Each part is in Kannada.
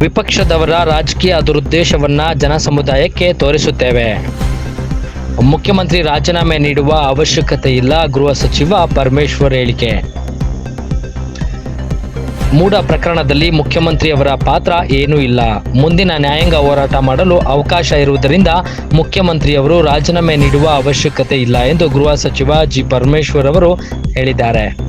ವಿಪಕ್ಷದವರ ರಾಜಕೀಯ ದುರುದ್ದೇಶವನ್ನ ಜನಸಮುದಾಯಕ್ಕೆ ತೋರಿಸುತ್ತೇವೆ. ಮುಖ್ಯಮಂತ್ರಿ ರಾಜೀನಾಮೆ ನೀಡುವ ಅವಶ್ಯಕತೆ ಇಲ್ಲ, ಗೃಹ ಸಚಿವ ಪರಮೇಶ್ವರ್ ಹೇಳಿಕೆ. ಮೂಡ ಪ್ರಕರಣದಲ್ಲಿ ಮುಖ್ಯಮಂತ್ರಿಯವರ ಪಾತ್ರ ಏನೂ ಇಲ್ಲ. ಮುಂದಿನ ನ್ಯಾಯಾಂಗ ಹೋರಾಟ ಮಾಡಲು ಅವಕಾಶ ಇರುವುದರಿಂದ ಮುಖ್ಯಮಂತ್ರಿಯವರು ರಾಜೀನಾಮೆ ನೀಡುವ ಅವಶ್ಯಕತೆ ಇಲ್ಲ ಎಂದು ಗೃಹ ಸಚಿವ ಜಿ. ಪರಮೇಶ್ವರ್ ಅವರು ಹೇಳಿದ್ದಾರೆ.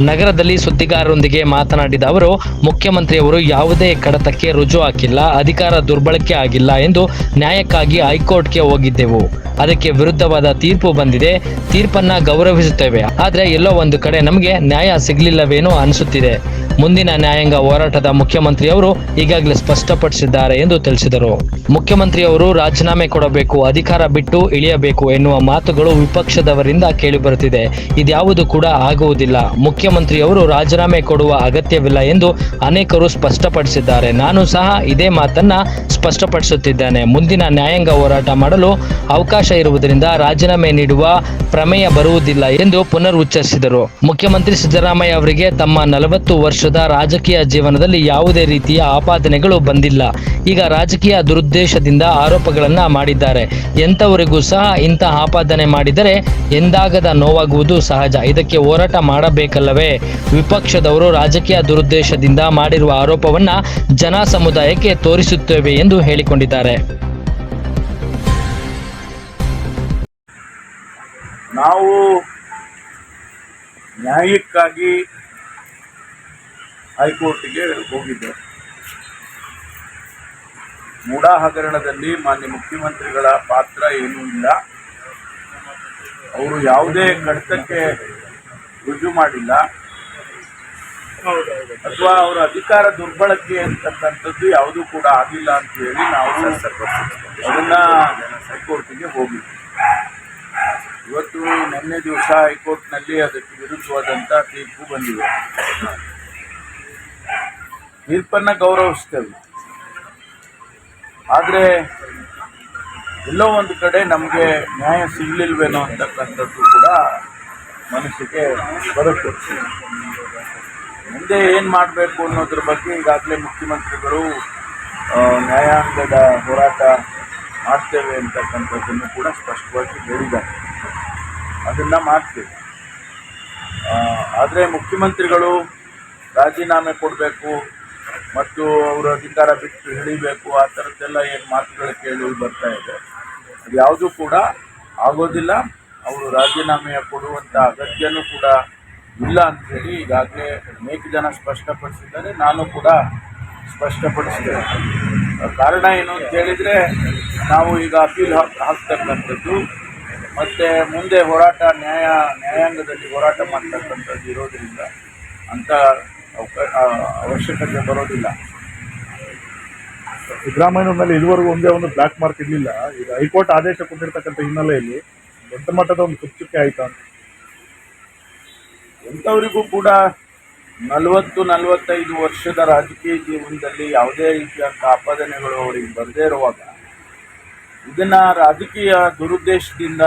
ನಗರದಲ್ಲಿ ಸುದ್ದಿಗಾರರೊಂದಿಗೆ ಮಾತನಾಡಿದ ಅವರು, ಮುಖ್ಯಮಂತ್ರಿಯವರು ಯಾವುದೇ ಕಡತಕ್ಕೆ ರುಜು ಹಾಕಿಲ್ಲ, ಅಧಿಕಾರ ದುರ್ಬಳಕೆ ಆಗಿಲ್ಲ ಎಂದು ನ್ಯಾಯಕ್ಕಾಗಿ ಹೈಕೋರ್ಟ್ಗೆ ಹೋಗಿದ್ದೆವು. ಅದಕ್ಕೆ ವಿರುದ್ಧವಾದ ತೀರ್ಪು ಬಂದಿದೆ. ತೀರ್ಪನ್ನ ಗೌರವಿಸುತ್ತೇವೆ. ಆದರೆ ಎಲ್ಲೋ ಒಂದು ಕಡೆ ನಮಗೆ ನ್ಯಾಯ ಸಿಗಲಿಲ್ಲವೇನೋ ಅನಿಸುತ್ತಿದೆ. ಮುಂದಿನ ನ್ಯಾಯಾಂಗ ಹೋರಾಟದ ಮುಖ್ಯಮಂತ್ರಿಯವರು ಈಗಾಗಲೇ ಸ್ಪಷ್ಟಪಡಿಸಿದ್ದಾರೆ ಎಂದು ತಿಳಿಸಿದರು. ಮುಖ್ಯಮಂತ್ರಿಯವರು ರಾಜೀನಾಮೆ ಕೊಡಬೇಕು, ಅಧಿಕಾರ ಬಿಟ್ಟು ಇಳಿಯಬೇಕು ಎನ್ನುವ ಮಾತುಗಳು ವಿಪಕ್ಷದವರಿಂದ ಕೇಳಿಬರುತ್ತಿದೆ. ಇದ್ಯಾವುದು ಕೂಡ ಆಗುವುದಿಲ್ಲ. ಮುಖ್ಯಮಂತ್ರಿಯವರು ರಾಜೀನಾಮೆ ಕೊಡುವ ಅಗತ್ಯವಿಲ್ಲ ಎಂದು ಅನೇಕರು ಸ್ಪಷ್ಟಪಡಿಸಿದ್ದಾರೆ. ನಾನು ಸಹ ಇದೇ ಮಾತನ್ನ ಸ್ಪಷ್ಟಪಡಿಸುತ್ತಿದ್ದೇನೆ. ಮುಂದಿನ ನ್ಯಾಯಾಂಗ ಹೋರಾಟ ಮಾಡಲು ಅವಕಾಶ ಇರುವುದರಿಂದ ರಾಜೀನಾಮೆ ನೀಡುವ ಪ್ರಮೇಯ ಬರುವುದಿಲ್ಲ ಎಂದು ಪುನರುಚ್ಚರಿಸಿದರು. ಮುಖ್ಯಮಂತ್ರಿ ಸಿದ್ದರಾಮಯ್ಯ ಅವರಿಗೆ ತಮ್ಮ ನಲವತ್ತು ವರ್ಷದ ರಾಜಕೀಯ ಜೀವನದಲ್ಲಿ ಯಾವುದೇ ರೀತಿಯ ಆಪಾದನೆಗಳು ಬಂದಿಲ್ಲ. ಈಗ ರಾಜಕೀಯ ದುರುದ್ದೇಶದಿಂದ ಆರೋಪಗಳನ್ನ ಮಾಡಿದ್ದಾರೆ. ಎಂಥವರಿಗೂ ಸಹ ಇಂತಹ ಆಪಾದನೆ ಮಾಡಿದರೆ ಎಂದಾಗದ ನೋವಾಗುವುದು ಸಹಜ. ಇದಕ್ಕೆ ಹೋರಾಟ ಮಾಡಬೇಕಲ್ಲವೇ? ವಿಪಕ್ಷದವರು ರಾಜಕೀಯ ದುರುದ್ದೇಶದಿಂದ ಮಾಡಿರುವ ಆರೋಪವನ್ನ ಜನ ಸಮುದಾಯಕ್ಕೆ ತೋರಿಸುತ್ತೇವೆ ಎಂದು ಹೇಳಿಕೊಂಡಿದ್ದಾರೆ. ನಾವು ನ್ಯಾಯಕ್ಕಾಗಿ ಹೈಕೋರ್ಟ್ಗೆ ಹೋಗಿದ್ದೆ ಮೂಡಾ ಹಗರಣದಲ್ಲಿ ಮಾನ್ಯ ಮುಖ್ಯಮಂತ್ರಿಗಳ ಪಾತ್ರ ಏನೂ ಇಲ್ಲ. ಅವರು ಯಾವುದೇ ಕಡತಕ್ಕೆ ರುಜು ಮಾಡಿಲ್ಲ. ಅಥವಾ ಅವರ ಅಧಿಕಾರ ದುರ್ಬಳಕೆ ಅಂತಕ್ಕಂಥದ್ದು ಯಾವುದೂ ಕೂಡ ಆಗಿಲ್ಲ ಅಂತ ಹೇಳಿ ನಾವು ಅದನ್ನ ಹೈಕೋರ್ಟಿಗೆ ಹೋಗಿದ್ವಿ. ಇವತ್ತು ನಿನ್ನೆ ದಿವಸ ಹೈಕೋರ್ಟ್ನಲ್ಲಿ ಅದಕ್ಕೆ ವಿರುದ್ಧವಾದಂಥ ತೀರ್ಪು ಬಂದಿದೆ. ತೀರ್ಪನ್ನು ಗೌರವಿಸ್ತೇವೆ. ಆದರೆ ಎಲ್ಲೋ ಒಂದು ಕಡೆ ನಮಗೆ ನ್ಯಾಯ ಸಿಗಲಿಲ್ವೇನೋ ಅಂತಕ್ಕಂಥದ್ದು ಕೂಡ ಮನಸ್ಸಿಗೆ ಬರುತ್ತೆ. ಮುಂದೆ ಏನು ಮಾಡಬೇಕು ಅನ್ನೋದ್ರ ಬಗ್ಗೆ ಈಗಾಗಲೇ ಮುಖ್ಯಮಂತ್ರಿಗಳು ನ್ಯಾಯಾಂಗದ ಹೋರಾಟ ಮಾಡ್ತೇವೆ ಅಂತಕ್ಕಂಥದ್ದನ್ನು ಕೂಡ ಸ್ಪಷ್ಟವಾಗಿ ಹೇಳಿದ್ದಾರೆ. ಅದನ್ನು ಮಾಡ್ತೇವೆ. ಆದರೆ ಮುಖ್ಯಮಂತ್ರಿಗಳು ರಾಜೀನಾಮೆ ಕೊಡಬೇಕು ಮತ್ತು ಅವರು ಅಧಿಕಾರ ಬಿಟ್ಟು ಹಿಡಿಬೇಕು ಆ ಥರದ್ದೆಲ್ಲ ಏನು ಮಾತುಗಳು ಕೇಳಿ ಬರ್ತಾ ಇದೆ. ಅದು ಯಾವುದೂ ಕೂಡ ಆಗೋದಿಲ್ಲ. ಅವರು ರಾಜೀನಾಮೆಯ ಕೊಡುವಂಥ ಅಗತ್ಯನೂ ಕೂಡ ಇಲ್ಲ ಅಂಥೇಳಿ ಈಗಾಗಲೇ ಅನೇಕ ಜನ ಸ್ಪಷ್ಟಪಡಿಸಿದ್ದಾರೆ. ನಾನು ಕೂಡ ಸ್ಪಷ್ಟಪಡಿಸಿದ್ದೇನೆ ಕಾರಣ ಏನು ಅಂತ ಹೇಳಿದರೆ ನಾವು ಈಗ ಅಪೀಲ್ ಹಾಕ್ ಹಾಕ್ತಕ್ಕಂಥದ್ದು ಮತ್ತು ಮುಂದೆ ಹೋರಾಟ ನ್ಯಾಯ ನ್ಯಾಯಾಂಗದಲ್ಲಿ ಹೋರಾಟ ಮಾಡ್ತಕ್ಕಂಥದ್ದು ಇರೋದರಿಂದ ಆ, ಅವಶ್ಯಕತೆ ಬರೋದಿಲ್ಲ. ಸಿದ್ದರಾಮಯ್ಯನವ್ರ ಮೇಲೆ ಇದುವರೆಗೂ ಒಂದೇ ಒಂದು ಬ್ಲಾಕ್ ಮಾರ್ಕ್ ಇರಲಿಲ್ಲ. ಈಗ ಹೈಕೋರ್ಟ್ ಆದೇಶ ಕೊಟ್ಟಿರ್ತಕ್ಕಂಥ ಹಿನ್ನೆಲೆಯಲ್ಲಿ ದೊಡ್ಡ ಮಟ್ಟದ ಒಂದು ಕುಚ್ಚುಕ್ಕೆ ಆಯ್ತಾ ಎಂಥವರಿಗೂ ಕೂಡ ನಲವತ್ತು, ನಲವತ್ತೈದು ವರ್ಷದ ರಾಜಕೀಯ ಜೀವನದಲ್ಲಿ ಯಾವುದೇ ರೀತಿಯಂಥ ಆಪಾದನೆಗಳು ಅವರಿಗೆ ಬರದೇ ಇರುವಾಗ ಇದನ್ನು ರಾಜಕೀಯ ದುರುದ್ದೇಶದಿಂದ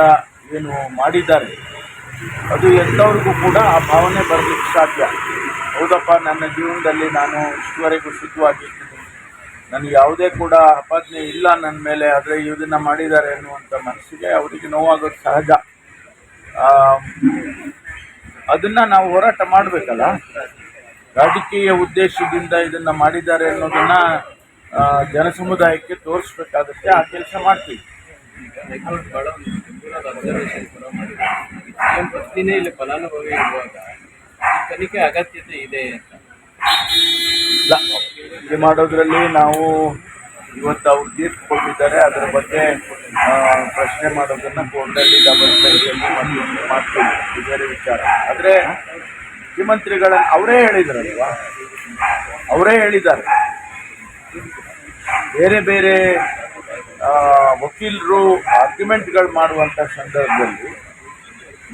ಏನು ಮಾಡಿದ್ದಾರೆ, ಅದು ಎಂಥವ್ರಿಗೂ ಕೂಡ ಆ ಭಾವನೆ ಬರಲಿಕ್ಕೆ ಸಾಧ್ಯ. ಹೌದಪ್ಪ, ನನ್ನ ಜೀವನದಲ್ಲಿ ನಾನು ಇಷ್ಟುವರೆಗೂ ಶುದ್ಧವಾಗಿದ್ದೀನಿ ನನಗೆ ಯಾವುದೇ ಕೂಡ ಅಪಾದನೆ ಇಲ್ಲ ನನ್ನ ಮೇಲೆ, ಆದರೆ ಇದನ್ನ ಮಾಡಿದ್ದಾರೆ ಅನ್ನುವಂಥ ಮನಸ್ಸಿಗೆ ಅವರಿಗೆ ನೋವಾಗೋದು ಸಹಜ. ಅದನ್ನು ನಾವು ಹೋರಾಟ ಮಾಡಬೇಕಲ್ಲ? ರಾಜಕೀಯ ಉದ್ದೇಶದಿಂದ ಇದನ್ನ ಮಾಡಿದ್ದಾರೆ ಅನ್ನೋದನ್ನು ಜನಸಮುದಾಯಕ್ಕೆ ತೋರಿಸ್ಬೇಕಾಗುತ್ತೆ, ಆ ಕೆಲಸ ಮಾಡ್ತೀವಿ. ಇಲ್ಲಿ, ಫಲಾನುಭವಿ ಇರುವಾಗ. ತನಿಖೆ ಅಗತ್ಯತೆ ಇದೆ ಅಂತ. ಇಲ್ಲ ಮಾಡೋದ್ರಲ್ಲಿ ನಾವು ಇವತ್ತು ಅವ್ರು ತೀರ್ಪು ಕೊಟ್ಟಿದ್ದಾರೆ ಅದರ ಬಗ್ಗೆ ಪ್ರಶ್ನೆ ಮಾಡೋದನ್ನ ಕೋರ್ಟಲ್ಲಿ ಮಾಡ್ತೀವಿ. ಬೇರೆ ವಿಚಾರ. ಆದರೆ ಮುಖ್ಯಮಂತ್ರಿಗಳನ್ನ ಅವರೇ ಹೇಳಿದ್ರಲ್ವಾ? ಅವರೇ ಹೇಳಿದ್ದಾರೆ. ಬೇರೆ ಬೇರೆ ವಕೀಲರು ಆರ್ಗ್ಯುಮೆಂಟ್ಗಳು ಮಾಡುವಂಥ ಸಂದರ್ಭದಲ್ಲಿ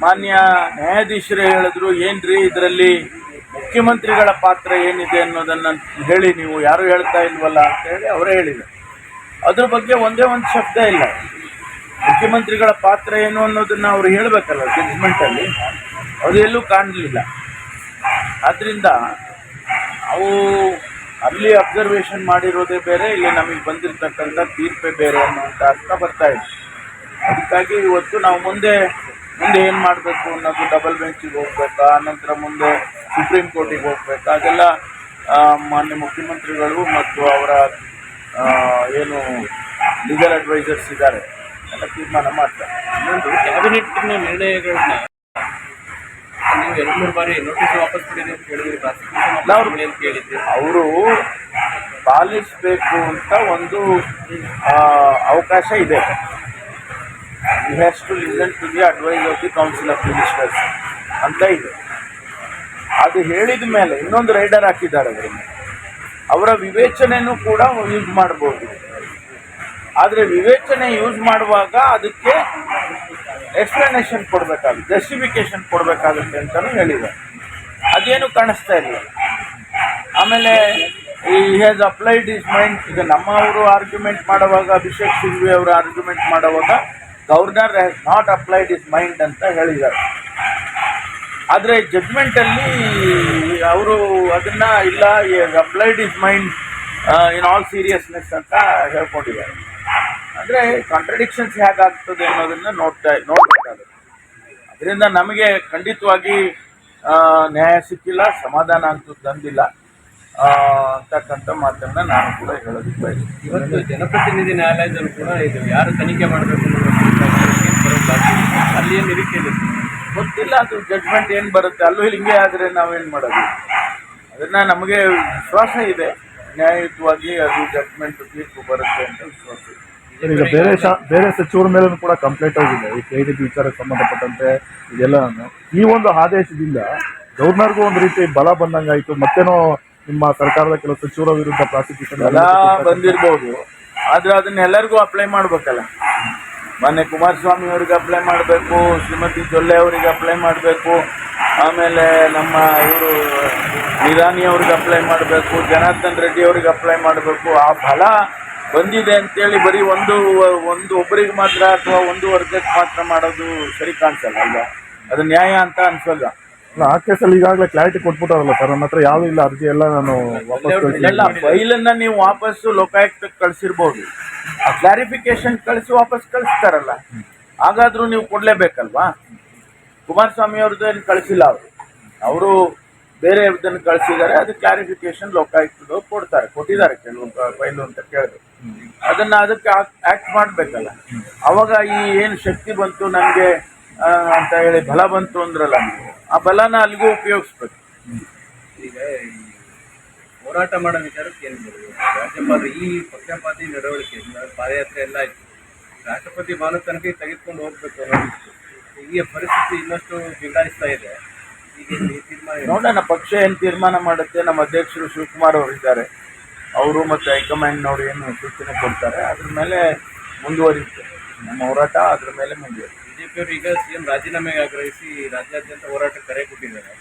ಮಾನ್ಯ ನ್ಯಾಯಾಧೀಶರೇ ಹೇಳಿದ್ರು, ಏನ್ರಿ ಇದರಲ್ಲಿ ಮುಖ್ಯಮಂತ್ರಿಗಳ ಪಾತ್ರ ಏನಿದೆ ಅನ್ನೋದನ್ನ ಹೇಳಿ ನೀವು ಯಾರು ಹೇಳ್ತಾ ಇಲ್ವಲ್ಲ ಅಂತ ಹೇಳಿ ಅವರೇ ಹೇಳಿದರು. ಅದ್ರ ಬಗ್ಗೆ ಒಂದೇ ಒಂದು ಶಬ್ದ ಇಲ್ಲ. ಮುಖ್ಯಮಂತ್ರಿಗಳ ಪಾತ್ರ ಏನು ಅನ್ನೋದನ್ನ ಅವ್ರು ಹೇಳಬೇಕಲ್ಲ ಜಡ್ಜ್ಮೆಂಟಲ್ಲಿ ಅದು ಎಲ್ಲೂ ಕಾಣಲಿಲ್ಲ. ಆದ್ದರಿಂದ ಅವು ಅಲ್ಲಿ ಅಬ್ಸರ್ವೇಷನ್ ಮಾಡಿರೋದೇ ಬೇರೆ, ಇಲ್ಲಿ ನಮಗೆ ಬಂದಿರತಕ್ಕಂಥ ತೀರ್ಪೇ ಬೇರೆ ಅನ್ನುವಂಥ ಅರ್ಥ ಬರ್ತಾ ಇದೆ. ಅದಕ್ಕಾಗಿ ಇವತ್ತು ನಾವು ಮುಂದೆ ಮುಂದೆ ಏನು ಮಾಡಬೇಕು ಅನ್ನೋದು ಡಬಲ್ ಬೆಂಚಿಗೆ ಹೋಗ್ಬೇಕಾ ನಂತರ ಮುಂದೆ ಸುಪ್ರೀಂ ಕೋರ್ಟಿಗೆ ಹೋಗ್ಬೇಕಾ? ಅದೆಲ್ಲ ಮಾನ್ಯ ಮುಖ್ಯಮಂತ್ರಿಗಳು ಮತ್ತು ಅವರ ಏನು ಲೀಗಲ್ ಅಡ್ವೈಸರ್ಸ್ ಇದ್ದಾರೆ. ಎಲ್ಲ ತೀರ್ಮಾನ ಮಾಡ್ತಾರೆ. ಇನ್ನೊಂದು ಕ್ಯಾಬಿನೆಟ್ನ ನಿರ್ಣಯಗಳನ್ನ ನೀವು ಎರಡು ಮೂರು ಬಾರಿ ನೋಟಿಸ್ ವಾಪಸ್ ಪಡೀರಿ ಅಂತ ಹೇಳಿದ್ರಿ ಪ್ರಾಸಿಕ್ಯೂಷನ್ ಅವ್ರು- ಅಂತ ಕೇಳಿದ್ರಿ. ಅವರು ಪಾಲಿಸಬೇಕು ಅಂತ ಒಂದು ಅವಕಾಶ ಇದೆ. ಈ has to listen to the advice of the council of ministers ಅಂತ ಇದೆ. ಅದು ಹೇಳಿದ ಮೇಲೆ ಇನ್ನೊಂದು ರೈಡರ್ ಹಾಕಿದ್ದಾರೆ ಅದರ ಅವರ ವಿವೇಚನೆಯೂ ಕೂಡ ಯೂಸ್ ಮಾಡ್ಬೋದು. ಆದರೆ ವಿವೇಚನೆ ಯೂಸ್ ಮಾಡುವಾಗ ಅದಕ್ಕೆ ಎಕ್ಸ್ಪ್ಲನೇಷನ್ ಕೊಡಬೇಕಾಗುತ್ತೆ ಜಸ್ಟಿಫಿಕೇಶನ್ ಕೊಡಬೇಕಾಗುತ್ತೆ ಅಂತಲೂ ಹೇಳಿದ್ದಾರೆ. ಅದೇನು ಕಾಣಿಸ್ತಾ ಇಲ್ಲ. ಆಮೇಲೆ ಈ ಹ್ಯಾಸ್ ಅಪ್ಲೈಡ್ ಇಸ್ ಮೈಂಡ್ ಈಗ ನಮ್ಮವರು ಆರ್ಗ್ಯುಮೆಂಟ್ ಮಾಡುವಾಗ, ಅಭಿಷೇಕ್ ಸಿಂಘ್ವಿ ಅವರು ಆರ್ಗ್ಯುಮೆಂಟ್ ಮಾಡುವಾಗ governor has not applied his mind ಅಂತ ಹೇಳಿದ್ದಾರೆ. ಆದರೆ ಜಡ್ಮೆಂಟಲ್ಲಿ ಅವರು ಅದನ್ನ ಇಲ್ಲ applied his mind in all seriousness ಅಂತ ಹೇಳ್ಕೊಂಡಿದ್ದಾರೆ. ಅಂದರೆ ಕಾಂಟ್ರಡಿಕ್ಷನ್ಸ್ ಹೇಗಾಗ್ತದೆ ಅನ್ನೋದನ್ನ ನೋಡ್ತಾ, ನೋಡ್ಬೇಕಾಗುತ್ತೆ. ಅದರಿಂದ ನಮಗೆ ಖಂಡಿತವಾಗಿ ನ್ಯಾಯ ಸಿಕ್ಕಿಲ್ಲ, ಸಮಾಧಾನ ಅಂತೂ ತಂದಿಲ್ಲ. ಆ, ಅಂತಕ್ಕಂಥ ಮಾತನ್ನ ನಾನು ಕೂಡ ಹೇಳೋದಕ್ಕೆ ಬಯಸ್ತೀನಿ ಇವತ್ತು ಜನಪ್ರತಿನಿಧಿ ನ್ಯಾಯಾಲಯದಲ್ಲೂ ಕೂಡ ಇದು ಯಾರು ತನಿಖೆ ಮಾಡಬೇಕು ಅಲ್ಲಿ ಏನು ನಿರೀಕ್ಷೆ ಇದೆ. ಗೊತ್ತಿಲ್ಲ ಅದು ಜಡ್ಜ್ಮೆಂಟ್ ಏನು ಬರುತ್ತೆ? ಅಲ್ಲೂ ಹಿಂಗೆ ಆದರೆ ನಾವೇನು ಮಾಡೋದು? ಅದನ್ನು ನಮಗೆ ವಿಶ್ವಾಸ ಇದೆ. ನ್ಯಾಯಯುತವಾಗಿ ಅದು ಜಡ್ಜ್ಮೆಂಟ್ ತೀರ್ಪು ಬರುತ್ತೆ ಅಂತ ವಿಶ್ವಾಸ ಇದೆ. ಈಗ ಬೇರೆ ಶಾ ಬೇರೆ ಸಚಿವರ ಮೇಲೂ ಕೂಡ ಕಂಪ್ಲೇಂಟ್ ಆಗಿದೆ. ಈ ಕೆ ಡಿ ವಿಚಾರಕ್ಕೆ ಸಂಬಂಧಪಟ್ಟಂತೆ ಇದೆಲ್ಲ ಈ ಒಂದು ಆದೇಶದಿಂದ ಗವರ್ನರ್ಗೂ ಒಂದು ರೀತಿ ಬಲ ಬಂದಂಗಾಯಿತು. ಮತ್ತೇನೋ ನಿಮ್ಮ ಸರ್ಕಾರದ ಕೆಲವು ಸಚಿವರ ವಿರುದ್ಧ ಪ್ರಾಸಿಕ್ಯೂಷನ್ ಎಲ್ಲ ಬಂದಿರ್ಬೋದು. ಆದ್ರೆ ಅದನ್ನ ಎಲ್ಲರಿಗೂ ಅಪ್ಲೈ ಮಾಡ್ಬೇಕಲ್ಲ. ಮೊನ್ನೆ ಕುಮಾರಸ್ವಾಮಿ ಅವರಿಗೆ ಅಪ್ಲೈ ಮಾಡಬೇಕು ಶ್ರೀಮತಿ ಜೊಲ್ಲೆ ಅವರಿಗೆ ಅಪ್ಲೈ ಮಾಡಬೇಕು ಆಮೇಲೆ ನಮ್ಮ ಇವರು ನಿರಾನಿ ಅವ್ರಿಗೆ ಅಪ್ಲೈ ಮಾಡಬೇಕು ಜನಾರ್ದನ್ ರೆಡ್ಡಿ ಅವ್ರಿಗೆ ಅಪ್ಲೈ ಮಾಡಬೇಕು. ಆ ಫಲ ಬಂದಿದೆ ಅಂತೇಳಿ ಬರೀ ಒಂದು ಒಂದು ಒಬ್ಬರಿಗೆ ಮಾತ್ರ ಅಥವಾ ಒಂದು ವರ್ಗಕ್ಕೆ ಮಾತ್ರ ಮಾಡೋದು ಸರಿ ಕಾಣಿಸಲ್ಲ ಅಲ್ವಾ? ಅದು ನ್ಯಾಯ ಅಂತ ಅನ್ಸಲ್ಲ. ಆ ಕೇಸಲ್ಲಿ ಈಗಾಗಲೇ ಕ್ಲಾರಿಟಿ ಕೊಟ್ಬಿಟ್ಟಾರಲ್ಲ ಸರ್ ನನ್ನ ಹತ್ರ ಯಾವ್ದು ಇಲ್ಲ ಅರ್ಜಿ ಎಲ್ಲ ನಾನು ವಾಪಸ್ ಕಳಿಸಿ ಎಲ್ಲ ಫೈಲನ್ನ ನೀವು ವಾಪಸ್ಸು ಲೋಕಾಯುಕ್ತಕ್ಕೆ ಕಳಿಸಿರ್ಬೋದು. ಆ ಕ್ಲಾರಿಫಿಕೇಶನ್ ಕಳಿಸಿ ವಾಪಸ್ ಕಳಿಸ್ತಾರಲ್ಲ. ಹಾಗಾದ್ರೂ ನೀವು ಕೊಡ್ಲೇಬೇಕಲ್ವಾ? ಕುಮಾರಸ್ವಾಮಿ ಅವ್ರದ್ದು ಏನು ಕಳಿಸಿಲ್ಲ ಅವರು. ಅವರು ಬೇರೆ ಇದನ್ನು ಕಳಿಸಿದ್ದಾರೆ ಅದು ಕ್ಲಾರಿಫಿಕೇಶನ್ ಲೋಕಾಯುಕ್ತದವ್ರು ಕೊಡ್ತಾರೆ ಕೊಟ್ಟಿದ್ದಾರೆ ಕೆಲವು ಫೈಲು ಅಂತ ಕೇಳಿದ್ರು ಅದನ್ನ ಅದಕ್ಕೆ ಆಕ್ಟ್ ಮಾಡಬೇಕಲ್ಲ. ಅವಾಗ ಈ ಏನು ಶಕ್ತಿ ಬಂತು ನನಗೆ ಅಂತ ಹೇಳಿ ಬಲ ಬಂತು ಅಂದ್ರಲ್ಲ ಆ ಬಲನ ಅಲ್ಲಿಗೂ ಉಪಯೋಗಿಸ್ಬೇಕು. ಈಗ ಹೋರಾಟ ಮಾಡೋ ವಿಚಾರಕ್ಕೆ ರಾಜ್ಯಪಾಲರು ಈ ಪಕ್ಷಪಾತಿ ನಡವಳಿಕೆ ಪಾದಯಾತ್ರೆ ಎಲ್ಲ ಆಯ್ತು. ರಾಷ್ಟ್ರಪತಿ ಭವನ ತನಕ ತೆಗೆದುಕೊಂಡು ಹೋಗ್ಬೇಕು ಅನ್ನೋದಿತ್ತು ಈಗ ಪರಿಸ್ಥಿತಿ ಇನ್ನಷ್ಟು ಬಿಗಡಿಸ್ತಾ ಇದೆ. ಈಗ ಈ ತೀರ್ಮಾನ ಏನು? ನೋಡೋಣ ಪಕ್ಷ ಏನು ತೀರ್ಮಾನ ಮಾಡುತ್ತೆ ನಮ್ಮ ಅಧ್ಯಕ್ಷರು ಶಿವಕುಮಾರ್ ಅವರು ಇದ್ದಾರೆ. ಅವರು ಮತ್ತು ಹೈಕಮಾಂಡ್ನವರು ಏನು ಸೂಚನೆ ಕೊಡ್ತಾರೆ ಅದ್ರ ಮೇಲೆ ಮುಂದುವರಿಯುತ್ತೆ. ನಮ್ಮ ಹೋರಾಟ ಅದ್ರ ಮೇಲೆ ಮುಂದುವರಿಯುತ್ತೆ. ಬಿಜೆಪಿಯವರು ಈಗ ಸಿಎಂ ರಾಜೀನಾಮೆಗೆ ಆಗ್ರಹಿಸಿ ರಾಜ್ಯಾದ್ಯಂತ ಹೋರಾಟ ಕರೆ ಕೊಟ್ಟಿದ್ದಾರೆ.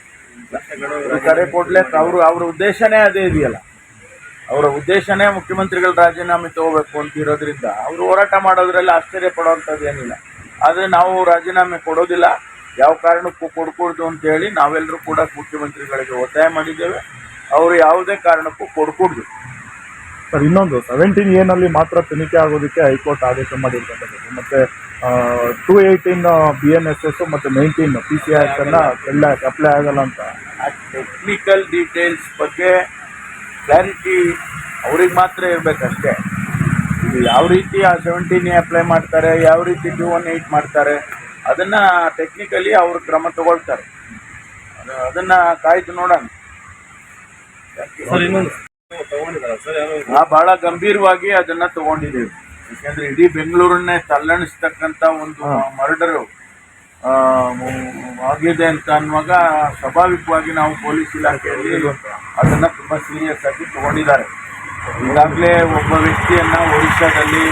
ಕರೆ ಕೊಡ್ಲಿಕ್ಕೆ ಅವರು ಅವ್ರ ಉದ್ದೇಶನೇ ಅದೇ ಇದೆಯಲ್ಲ. ಅವರ ಉದ್ದೇಶನೇ ಮುಖ್ಯಮಂತ್ರಿಗಳು ರಾಜೀನಾಮೆ ತಗೋಬೇಕು ಅಂತ ಇರೋದ್ರಿಂದ ಅವರು ಹೋರಾಟ ಮಾಡೋದ್ರಲ್ಲಿ ಆಶ್ಚರ್ಯ ಪಡೋವಂಥದ್ದು ಏನಿಲ್ಲ. ಆದರೆ ನಾವು ರಾಜೀನಾಮೆ ಕೊಡೋದಿಲ್ಲ. ಯಾವ ಕಾರಣಕ್ಕೂ ಕೊಡ್ಕೊಡ್ದು ಅಂತ ಹೇಳಿ ನಾವೆಲ್ಲರೂ ಕೂಡ ಮುಖ್ಯಮಂತ್ರಿಗಳಿಗೆ ಒತ್ತಾಯ ಮಾಡಿದ್ದೇವೆ. ಅವರು ಯಾವುದೇ ಕಾರಣಕ್ಕೂ ಕೊಡ್ಕೊಡ್ದು. ಸರ್ ಇನ್ನೊಂದು ಸೆವೆಂಟೀನ್ ಏನಲ್ಲಿ ಮಾತ್ರ ತನಿಖೆ ಆಗೋದಕ್ಕೆ ಹೈಕೋರ್ಟ್ ಆದೇಶ ಮಾಡಿರ್ತಕ್ಕಂಥದ್ದು. ಮತ್ತೆ two eighteen B N S S ಮತ್ತು ನೈನ್ಟೀನ್ ಪಿ ಸಿ ಆರ್ ಎಲ್ಲ ಎಲ್ಲ ಅಪ್ಲೈ ಆಗಲ್ಲ ಅಂತ. ಆ ಟೆಕ್ನಿಕಲ್ ಡೀಟೇಲ್ಸ್ ಬಗ್ಗೆ ಕ್ಲಾರಿಟಿ ಅವ್ರಿಗೆ ಮಾತ್ರ ಇರಬೇಕಷ್ಟೇ. ಇದು ಯಾವ ರೀತಿ ಆ ಸೆವೆಂಟೀನ್ ಅಪ್ಲೈ ಮಾಡ್ತಾರೆ ಯಾವ ರೀತಿ ಟೂ ಒನ್ ಏಯ್ಟ್ ಮಾಡ್ತಾರೆ ಅದನ್ನು ಟೆಕ್ನಿಕಲಿ ಅವರು ಕ್ರಮ ತಗೊಳ್ತಾರೆ. ಅದು ಅದನ್ನು ಕಾಯ್ದು ನೋಡೋಣ. ಭಾಳ ಗಂಭೀರವಾಗಿ ಅದನ್ನು ತಗೊಂಡಿದ್ದೇವೆ. ಯಾಕೆಂದರೆ ಇಡೀ ಬೆಂಗಳೂರನ್ನೇ ತಲ್ಲಣಿಸ್ತಕ್ಕಂಥ ಒಂದು ಮರ್ಡರು ಆಗಿದೆ ಅಂತ ಅನ್ನುವಾಗ ಸ್ವಾಭಾವಿಕವಾಗಿ ನಾವು ಪೊಲೀಸ್ ಇಲಾಖೆಯಲ್ಲಿ ಅದನ್ನು ತುಂಬ ಸೀರಿಯಸ್ ಆಗಿ ತಗೊಂಡಿದ್ದಾರೆ. ಈಗಾಗಲೇ ಒಬ್ಬ ವ್ಯಕ್ತಿಯನ್ನು ಒಡಿಶಾದಲ್ಲಿ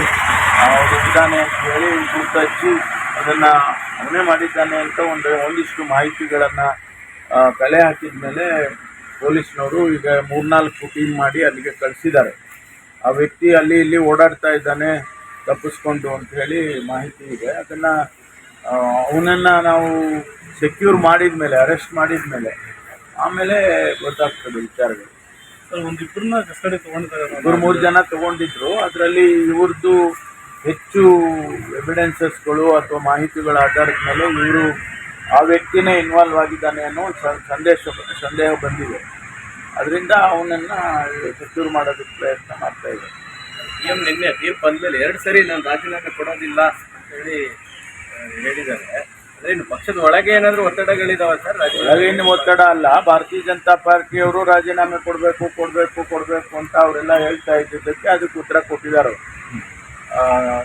ಅವರು ಇದ್ದಾನೆ ಅಂತ ಹೇಳಿ ಗುರುತು ಹಚ್ಚಿ ಅದನ್ನು ಅವನೇ ಮಾಡಿದ್ದಾನೆ ಅಂತ ಒಂದು ಒಂದಿಷ್ಟು ಮಾಹಿತಿಗಳನ್ನು ಕಲೆ ಹಾಕಿದ ಮೇಲೆ ಪೊಲೀಸ್ನವರು ಈಗ ಮೂರ್ನಾಲ್ಕು ಟೀಮ್ ಮಾಡಿ ಅಲ್ಲಿಗೆ ಕಳಿಸಿದ್ದಾರೆ. ಆ ವ್ಯಕ್ತಿ ಅಲ್ಲಿ ಇಲ್ಲಿ ಓಡಾಡ್ತಾ ಇದ್ದಾನೆ. ತಪ್ಪಿಸ್ಕೊಂಡು ಅಂತ ಹೇಳಿ ಮಾಹಿತಿ ಇದೆ. ಅದನ್ನು ಅವನನ್ನು ನಾವು ಸೆಕ್ಯೂರ್ ಮಾಡಿದ ಮೇಲೆ ಅರೆಸ್ಟ್ ಮಾಡಿದ ಮೇಲೆ ಆಮೇಲೆ ಗೊತ್ತಾಗ್ತದೆ ವಿಚಾರಗಳು. ಒಂದಿಬ್ಬರನ್ನ ಕಸ್ಟಡಿ ತೊಗೊಂಡಿದ್ದಾರೆ ಇಬ್ಬರು ಮೂರು ಜನ ತಗೊಂಡಿದ್ರು. ಅದರಲ್ಲಿ ಇವ್ರದ್ದು ಹೆಚ್ಚು ಎವಿಡೆನ್ಸಸ್ಗಳು ಅಥವಾ ಮಾಹಿತಿಗಳ ಆಧಾರದ ಮೇಲೆ ಇವರು ಆ ವ್ಯಕ್ತಿನೇ ಇನ್ವಾಲ್ವ್ ಆಗಿದ್ದಾನೆ ಅನ್ನೋ ಸಂದೇಶ ಸಂದೇಹ ಬಂದಿದೆ. ಅದರಿಂದ ಅವನನ್ನು ಸೆಕ್ಯೂರ್ ಮಾಡೋದಕ್ಕೆ ಪ್ರಯತ್ನ ಮಾಡ್ತಾ ಇದ್ದಾರೆ. ಸಿಎಂ ನಿನ್ನೆ ತೀರ್ಪು ಅಂದಮೇಲೆ ಎರಡು ಸರಿ ನಾನು ರಾಜೀನಾಮೆ ಕೊಡೋದಿಲ್ಲ ಅಂತ ಹೇಳಿ ಹೇಳಿದ್ದಾರೆ. ಅದೇನು ಪಕ್ಷದ ಒಳಗೆ ಏನಾದರೂ ಒತ್ತಡಗಳಿದಾವೆ ಸರ್? ಒಳಗೇನು ಒತ್ತಡ ಅಲ್ಲ. ಭಾರತೀಯ ಜನತಾ ಪಾರ್ಟಿಯವರು ರಾಜೀನಾಮೆ ಕೊಡಬೇಕು ಕೊಡಬೇಕು ಕೊಡಬೇಕು ಅಂತ ಅವರೆಲ್ಲ ಹೇಳ್ತಾ ಇದ್ದಿದ್ದಕ್ಕೆ ಅದಕ್ಕೆ ಉತ್ತರ ಕೊಟ್ಟಿದ್ದಾರೆ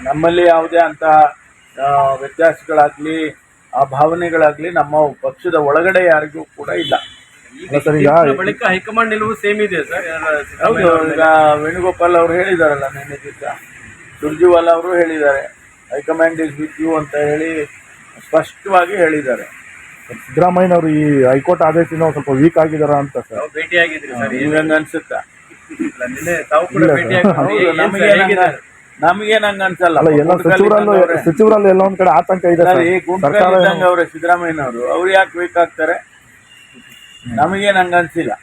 ನಮ್ಮಲ್ಲಿ ಯಾವುದೇ ಅಂತ ವ್ಯತ್ಯಾಸಗಳಾಗಲಿ, ಆ ಭಾವನೆಗಳಾಗಲಿ ನಮ್ಮ ಪಕ್ಷದ ಒಳಗಡೆ ಯಾರಿಗೂ ಕೂಡ ಇಲ್ಲ. ಅಲ್ಲ ಸರ್, ಈಗ- ತೀರ್ಪಿನ ಬಳಿಕ ಹೈಕಮಾಂಡ್ ನಿಲುವು ಸೇಮ್ ಇದೆ ಸರ್ ಹೌದು ಈಗ ವೇಣುಗೋಪಾಲ್ ಅವರು ಹೇಳಿದಾರಲ್ಲ ನಿನ್ನೆ ದಿವಸ. ಸುರ್ಜಿವಾಲ ಅವರು ಹೇಳಿದ್ದಾರೆ. ಹೈಕಮಾಂಡ್ ಇಸ್ ವಿತ್ ಯು ಅಂತ ಹೇಳಿ ಸ್ಪಷ್ಟವಾಗಿ ಹೇಳಿದ್ದಾರೆ. ಸಿದ್ದರಾಮಯ್ಯನವರು ಈ ಹೈಕೋರ್ಟ್ ಆದೇಶದಿಂದ ಸ್ವಲ್ಪ ವೀಕ್ ಆಗಿದಾರ ಅಂತ ಸರ್ ಭೇಟಿಯಾಗಿದ್ರಿ ಸರ್ ನಿಮ್ಗೆ ಅನ್ಸುತ್ತಾ? ಇಲ್ಲ, ನಿನ್ನೆ ತಾವು ಕೂಡ ಇಲ್ಲ, ಭೇಟಿಯಾಗಿದ್ರಿ ಹೌದು ಏನ್ ಸರ್, ನಮಗೇನ್ ಹೇಗಿದೆ? ಹಂಗ ಅನ್ಸಲ್ಲ? ಅಲ್ಲ ಎಲ್ಲ ಸಚಿವರಲ್ಲೂ ಸಚಿವರಲ್ಲಿ ಎಲ್ಲ ಒಂದ್ ಕಡೆ ಆತಂಕ ಇದೆ ಸರ್. ಈ ಸರ್ಕಾರ ಗುಂಪಿದ್ದಂಗ ಅವ್ರೆ ಸಿದ್ದರಾಮಯ್ಯನವರು. ಅವ್ರು ಯಾಕೆ ಬೇಕಾಗ್ತಾರೆ ನಮಗೇನ್ ಹಂಗ ಅನ್ಸಿಲ್ಲ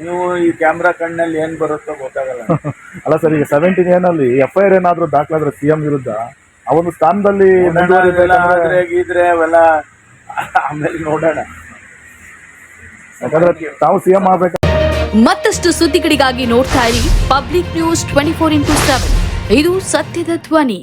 ನೀವು ಈ ಕ್ಯಾಮ್ರಾ ಕಣ್ಣಲ್ಲಿ ಏನ್ ಬರುತ್ತೋ ಗೊತ್ತಾಗಲ್ಲ. ಅಲ್ಲ ಸರ್ ಈಗ ಸೆವೆಂಟೀನ್ ಅಲ್ಲಿ ಎಫ್ ಐ ಆರ್ ಏನಾದ್ರೂ ದಾಖಲಾದ್ರೆ ಸಿಎಂ ವಿರುದ್ಧ ಆ ಒಂದು ಸ್ಥಾನದಲ್ಲಿ ಇದ್ರೆ ಅವೆಲ್ಲ ಮುಂದುವರಿಬೇಕಂದ್ರೆ ಆದ್ರೆ ಗೀದ್ರೆ ಅವೆಲ್ಲ ಆಮೇಲೆ ನೋಡೋಣ. ಯಾಕಂದ್ರೆ ತಾವು ಸಿಎಂ ಆಗ್ಬೇಕು. ಮತ್ತಷ್ಟು ಸುದ್ದಿಗಳಿಗಾಗಿ ನೋಡ್ತಾ ಇರಿ public news twenty four into seven ಇದು ಸತ್ಯದ ಧ್ವನಿ.